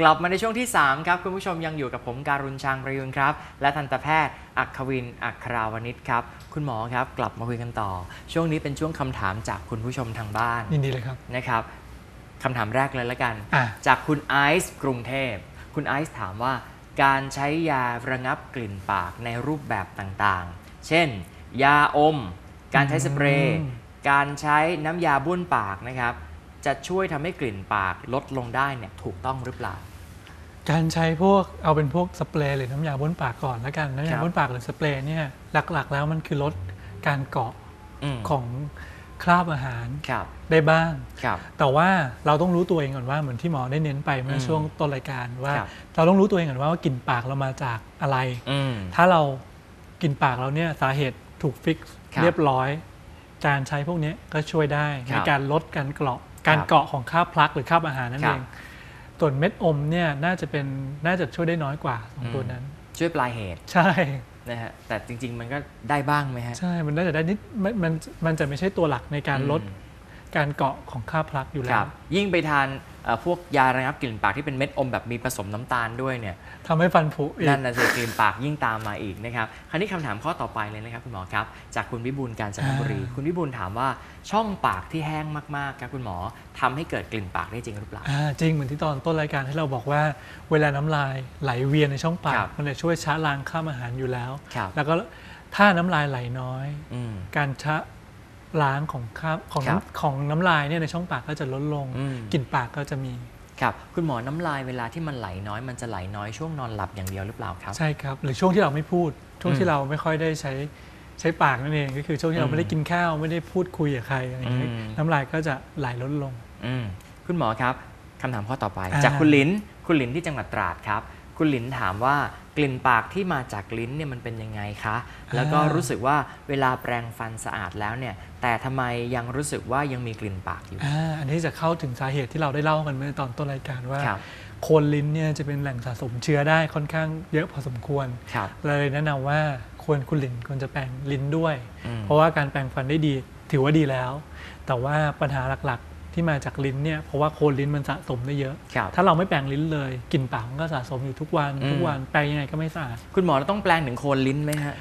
กลับมาในช่วงที่ 3 ครับ คุณผู้ชมยังอยู่กับผมการุณชางประยุนครับ และทันตแพทย์ อัควิน อัคราวนิชครับ คุณหมอครับ กลับมาคุยกันต่อ ช่วงนี้เป็นช่วงคำถามจากคุณผู้ชมทางบ้านยินดีเลยครับ นะครับคำถามแรกเลยละกัน อะ จากคุณไอซ์กรุงเทพ คุณไอซ์ถามว่า การใช้ยาระงับกลิ่นปากในรูปแบบต่างๆ เช่น ยาอม การใช้สเปรย์อืม การใช้น้ำยาบ้วนปากนะครับ จะช่วยทำให้กลิ่นปากลดลงได้เนี่ยถูกต้องหรือเปล่า การใช้พวกเอาเป็นพวกสเปรย์หรือน้ำยาบ้วนปากก่อนแล้วกันน้ำครัยาบบ้วนปากหรือสเปรย์เนี่ยหลักๆ แล้วมันคือลดการเกาะอืมของคราบอาหารครับได้บ้างครับแต่ว่าเราต้องรู้ตัวเองก่อนว่าเหมือนที่หมอได้เน้นไปเมื่ออมช่วงต้นรายการว่าครับเราต้องรู้ตัวเองก่อนว่าว่ากลิ่นปากเรามาจากอะไรอืมถ้าเรากลิ่นปากเราเนี่ยสาเหตุถูกฟิกซ์ครับเรียบร้อย การใช้พวกเนี้ยก็ช่วยได้ครัในบการลดการเกาะการครับเกาะของคราบพลักหรือคราบอาหารนั่นครัเอบง ส่วนเม็ดอมเนี่ยน่าจะเป็นน่าจะช่วยได้น้อยกว่าสองอืมตัวนั้น ช่วยปลายเหตุใช่นะฮะแต่จริง ๆ มันก็ได้บ้างไหมฮะ ใช่ มันน่าจะได้นิดมันมันมันจะไม่ใช่ตัวหลักในการลดอืม การเกาะของคราบพลักอยู่คแล้รัวบยิ่งไปทานเอ่อพวกยาระงับกลิ่นปากที่เป็นเม็ดอมแบบมีผสมน้ำตาลด้วยเนี่ยทำให้ฟันผุอีกนั่นน่ะสิกลิ่นปากยิ่งตามมาอีกนะครับคราวนี้คำถามข้อต่อไปเลยนะครับคุณหมอครับ จากคุณวิบูลย์การจนบุรีอ่าคุณวิบูลย์ถามว่าช่องปากที่แห้งมากๆครับคุณหมอทำให้เกิดกลิ่นปากได้จริงหรือเปล่าอ่าจริงเหมือนที่ตอนต้นรายการที่เราบอกว่า เวลาน้ำลายไหลเวียนในช่องปาครักบมันจะช่วยชะล้างคราบอาหารอยู่แล้วครับแล้วก็ถ้าน้ำลายไหลน้อยอืมการชะ ล้างของคราบของครับน้ำของน้ำลายเนี่ยในช่องปากก็จะลดลงอืมกลิ่นปากก็จะมีครับ คุณหมอน้ำลายเวลาที่มันไหลน้อยมันจะไหลน้อยช่วงนอนหลับอย่างเดียวหรือเปล่าครับ ใช่ครับ หรือช่วงที่เราไม่พูด ช่วงอืมที่เราไม่ค่อยได้ใช้ใช้ปากนั่นเอง ก็คือช่วงที่อืเรามไม่ได้กินข้าวไม่ได้พูดคุยกับใครอะไรอย่างเงี้ยอืม น้ำลายก็จะไหลลดลง อืมคุณหมอครับคำถามข้อต่อไป อ่า จากคุณลินคุณลินที่จังหวัดตราดครับ คุณลินถามว่าก ลิ่นปากที่มาจากลิ้นเนี่ยมันเป็นยังไงคะ แล้วก็รู้สึกว่าเวลาแปรงฟันสะอาดแล้วเนี่ย แต่ทำไมยังรู้สึกว่ายังมีกลิ่นปากอยู่อ่าอันนี้จะเข้าถึงสาเหตุที่เราได้เล่ากันเมื่อตอนต้นรายการว่าครับโคนลิ้นเนี่ยจะเป็นแหล่งสะสมเชื้อได้ค่อนข้างเยอะพอสมควรครับเลยแนะนำว่าควรคุณลิ้นควรจะแปรงลิ้นด้วยอืมเพราะว่าการแปรงฟันได้ดีถือว่าดีแล้ว แต่ว่าปัญหาหลักๆ ที่มาจากลิ้นเนี่ยเพราะว่าโคนลิ้นมันสะสมได้เยอะครับถ้าเราไม่แปรงลิ้นเลยกลิ่นปากมันก็สะสมอยู่ทุกวันอืมทุกวันแปรงยังไงก็ไม่สะอาด คุณหมอเราต้องแปลงถึงโคนลิ้นไหมฮะ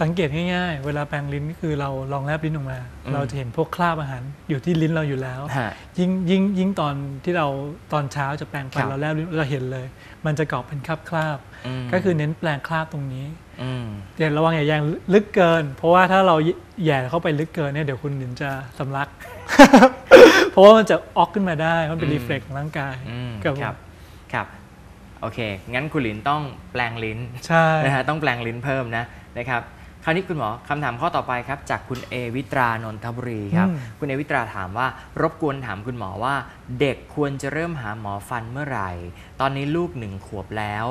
สังเกตง่ายๆ เวลาแปรงลิ้นก็คือเราลองแลบลิ้นออกมาอืมเราจะเห็นพวกคราบอาหารอยู่ที่ลิ้นเราอยู่แล้วฮะยิ่งยิ่งยิ่งตอนที่เราตอนเช้าจะแปรงฟัคนรับเราแลบลิ้นเราเห็นเลย มันจะเกาะเป็นคราบคราบๆมก็คือเน้นแปลงคราบตรงนี้อืมอย่าระวังอย่าแยงลึกเกิน เพราะว่าถ้าเราแหย่เข้าไปลึกเกินเนี่ยเดี๋ยวคุณหนินจะสำลัก เพราะว่ามันจะออกขึ้นมาได้มันเป็นอืมรีเฟล็กของร่างกายอืมครับผมครับครับโอเค งั้นคุณลินต้องแปลงลิ้นใช่นะฮะต้องแปลงลิ้นเพิ่มนะนะครับค ราวนี้คุณหมอคำถามข้อต่อไปครับ จากคุณเอวิตรานนทบุรีครับอืมคุณเอวิตราถามว่ารบกวนถามคุณหมอว่า เด็กควรจะเริ่มหาหมอฟันเมื่อไหร่ ตอนนี้ลูกหนึ่งขวบแล้ว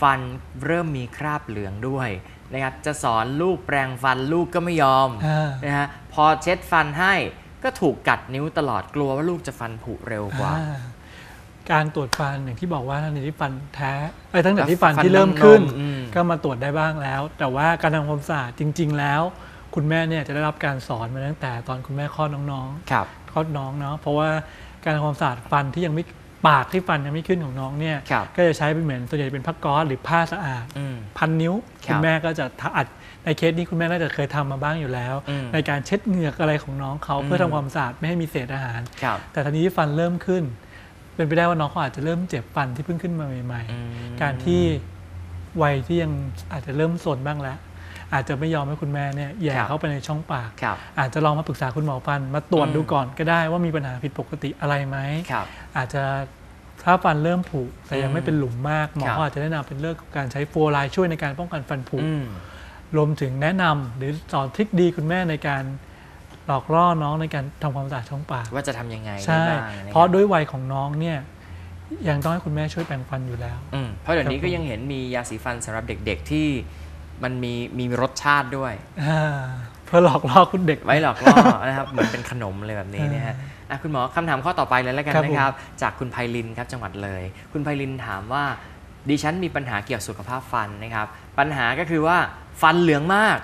ฟันเริ่มมีคราบเหลืองด้วยนะครับจะสอนลูกแปรงฟันลูกก็ไม่ยอมอ่านะฮะพอเช็ดฟันให้ก็ถูกกัดนิ้วตลอดกลัวว่าลูกจะฟันผุเร็วกว่าอ่า การตรวจฟันอย่างที่บอกว่าตั้งแต่ที่ฟันแท้ไอ้ยตั้งแต่แล้วที่ฟันฟันที่เริ่มนมขึ้น อืม ก็มาตรวจได้บ้างแล้ว แต่ว่าการทำความสะอาดจริง ๆ แล้ว คุณแม่เนี่ยจะได้รับการสอนมาตั้งแต่ตอนคุณแม่คลอดน้องๆ ครับ คลอดน้องเนาะเพราะว่าการทำความสะอาดฟันที่ยังไม่ปากที่ฟันยังไม่ขึ้นของน้องเนี่ยครับ ก็จะใช้เป็นเหมือนส่วนใหญ่เป็นผ้าก๊อซหรือผ้าสะอาด อืม พันนิ้วครับคุณแม่ก็จะทะอัดในเคสนี้คุณแม่น่าจะเคยทำมาบ้างอยู่แล้ว อืมในการเช็ดเหงือกอะไรของน้องเขาอืมเพื่อทำความสะอาดไม่ให้มีเศษอาหาร ครับ แต่ทีนี้ฟันเริ่มขึ้น เป็นไปได้ว่าน้องเขาอาจจะเริ่มเจ็บฟันที่เพิ่งขึ้นมาใหม่อืมๆการที่วัยที่ยังอาจจะเริ่มสนบ้างแล้ว อาจจะไม่ยอมให้คุณแม่เนี่ยแหย่ครับเข้าไปในช่องปากครับอาจจะลองมาปรึกษาคุณหมอฟัน มาตรวจอืมดูก่อนก็ได้ว่ามีปัญหาผิดปกติอะไรไหมครับอาจจะถ้าฟันเริ่มผุแต่ยังไม่เป็นหลุมมาก หมอครับก็อาจจะแนะนำเป็นเรื่องของการใช้ฟลูออไรด์ช่วยในการป้องกันฟันผุอืมรวมถึงแนะนำหรือสอนทริคดีคุณแม่ในการ หลอกล่อน้องในการทำความสะอาดช่องปากว่าจะทำยังไงใช่ได้บ้างนคบเพราะด้วยวัยของน้องเนี่ยยังต้องให้คุณแม่ช่วยแปรงฟันอยู่แล้วอืมเพราะเดี๋ยวนี้ครับก็ผมยังเห็นมียาสีฟันสำหรับเด็กๆที่มันมีมีรสชาติด้วยอ่าเพื่อหลอกล่อคุณเด็กไว้หลอกล่อนะครับเหมือนเป็นขนมเลยแบบนี้นะฮะอะคุณหมอคำถามข้อต่อไปเลยแล้วกันครับผมนะครับ จากคุณไพลินครับจังหวัดเลย คุณไพลินถามว่าดิฉันมีปัญหาเกี่ยวกับสุขภาพฟันนะครับ ปัญหาก็คือว่าฟันเหลืองมาก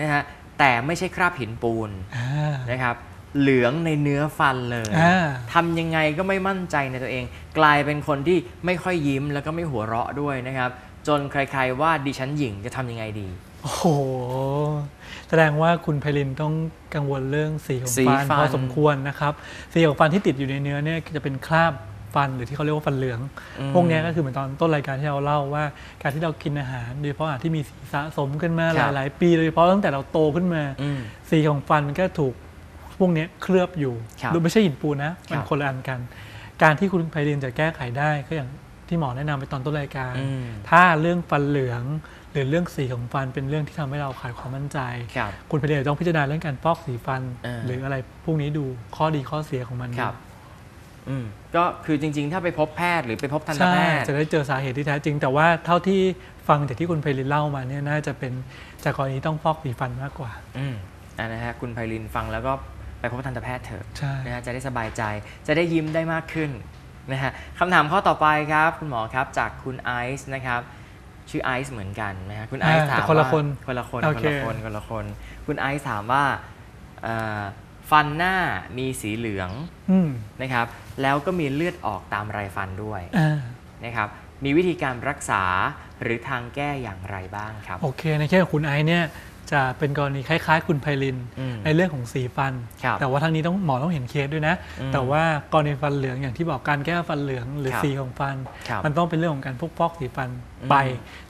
นะฮะ แต่ไม่ใช่คราบหินปูนอ่านะครับเหลืองในเนื้อฟันเลยอ่าทำยังไงก็ไม่มั่นใจในตัวเอง กลายเป็นคนที่ไม่ค่อยยิ้มแล้วก็ไม่หัวเราะด้วยนะครับ จนใครๆว่าดิฉันหญิงจะทำยังไงดี โอ้โห แสดงว่าคุณไพลินต้องกังวลเรื่องสีของสีฟันฟันพอสมควรนะครับ สีของฟันที่ติดอยู่ในเนื้อเนี่ยจะเป็นคราบ ฟันหรือที่เขาเรียกว่าฟันเหลืองอืมพวกเนี้ยก็คือเหมือนตอนต้นรายการที่เราเล่าว่า การที่เรากินอาหารโดยเฉพาะอาหารที่มีสีสะสมขึ้นมาครับหลาย ๆ ปีโดยเฉพาะตั้งแต่เราโตขึ้นมาอืมสีของฟันมันก็ถูกพวกเนี้ยเคลือบอยู่ครับโดยไม่ใช่หินปูนนะมันครับคนละอันกัน การที่คุณไพลินจะแก้ไขได้ก็อย่างที่หมอแนะนำไปตอนต้นรายการอืมถ้าเรื่องฟันเหลือง หรือเรื่องสีของฟันเป็นเรื่องที่ทำให้เราขาดความมั่นใจครับคุณไพลินต้องพิจารณาเรื่องการฟอกสีฟันเออหรืออะไรพวกนี้ดูข้อดีข้อเสียของมันครับดูอืม ก็คือจริง ๆ ถ้าไปพบแพทย์หรือไปพบทันตใช่แพทย์จะได้เจอสาเหตุที่แท้จริง แต่ว่าเท่าที่ฟังจากที่คุณไพลินเล่ามาเนี่ยน่าจะเป็นจากกรณีต้องฟอกสีฟันมากกว่าอืมอ่านะฮะคุณไพลินฟังแล้วก็ไปพบทันตแพทย์เถอะใช่นะฮะจะได้สบายใจ จะได้ยิ้มได้มากขึ้นนะฮะคำถามข้อต่อไปครับ คุณหมอครับจากคุณไอซ์นะครับชื่อไอซ์เหมือนกันนะฮะคุณไอซ์อ่าถามแต่คนละว่าคนคนละคนโอคนเคละคนคนละคน คุณไอซ์ถามว่าเอ่อ ฟันหน้ามีสีเหลืองอืมนะครับ แล้วก็มีเลือดออกตามไรฟันด้วยอ่านะครับ มีวิธีการรักษาหรือทางแก้อย่างไรบ้างครับ โอเค ในเคสของคุณไอซ์เนี่ย จะเป็นกรณีคล้ายๆ คุณไพลินอืมในเรื่องของสีฟันครับแต่ว่าทางนี้ต้องหมอต้องเห็นเคสด้วยนะอืมแต่ว่ากรณีฟันเหลืองอย่างที่บอกการแก้ฟันเหลืองหรือครับสีของฟันครับมันต้องเป็นเรื่องของการพวกฟอกสีฟันอืมไป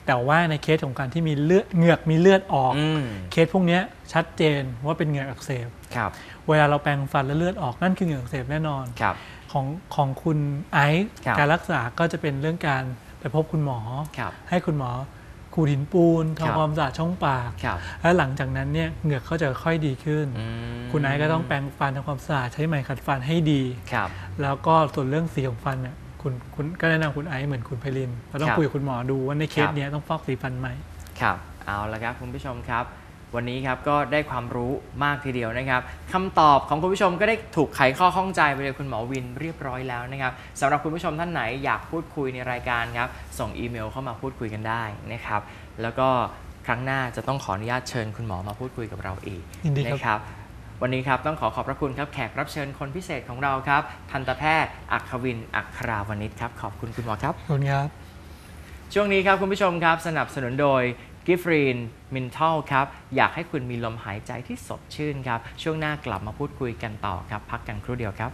แต่ว่าในเคสของการที่มีเลือดเหงือกมีเลือดออกอืมเคสพวกเนี้ยชัดเจนว่าเป็นเหงือกอักเสบครับเวลาเราแปรงฟันแล้วเลือดออกนั่นคือเหงือกอักเสบแน่นอนครับของของคุณไอซ์ครับการรักษาก็จะเป็นเรื่องการไปพบคุณหมอครับให้คุณหมอ ขูดหินปูนครับทำความสะอาดช่องปากครับแล้วหลังจากนั้นเนี่ยเหงือกก็จะค่อยดีขึ้นอืมคุณไอซ์ก็ต้องแปรงฟันทำความสะอาดใช้ไหมขัดฟันให้ดีครับแล้วก็ส่วนเรื่องสีของฟันเนี่ยคุณคุณก็แนะนำคุณไอซ์เหมือนคุณไพลินเราต้องครับคุยกับคุณหมอดูว่าในเคคสรับเนี้ยต้องฟอกสีฟันไหมครับเอาละครับคุณผู้ชมครับ วันนี้ครับก็ได้ความรู้มากทีเดียวนะครับคำตอบของคุณผู้ชมก็ได้ถูกไขข้อข้องใจไปเลยคุณหมอวินเรียบร้อยแล้วนะครับสำหรับคุณผู้ชมท่านไหนอยากพูดคุยในรายการครับส่งอีเมลเข้ามาพูดคุยกันได้นะครับแล้วก็ครั้งหน้าจะต้องขออนุญาตเชิญคุณหมอมาพูดคุยกับเราอีกยินดีครับนะครับวันนี้ครับต้องขอขอบพระคุณครับแขกรับเชิญคนพิเศษของเราครับทันตแพทย์อัควินอัคราวนิชครับขอบคุณคุณหมอครับขอบคุณครับช่วงนี้ครับคุณผู้ชมครับสนับสนุนโดย กิฟรีนมินทัลครับ อยากให้คุณมีลมหายใจที่สดชื่นครับ ช่วงหน้ากลับมาพูดคุยกันต่อครับ พักกันครู่เดียวครับ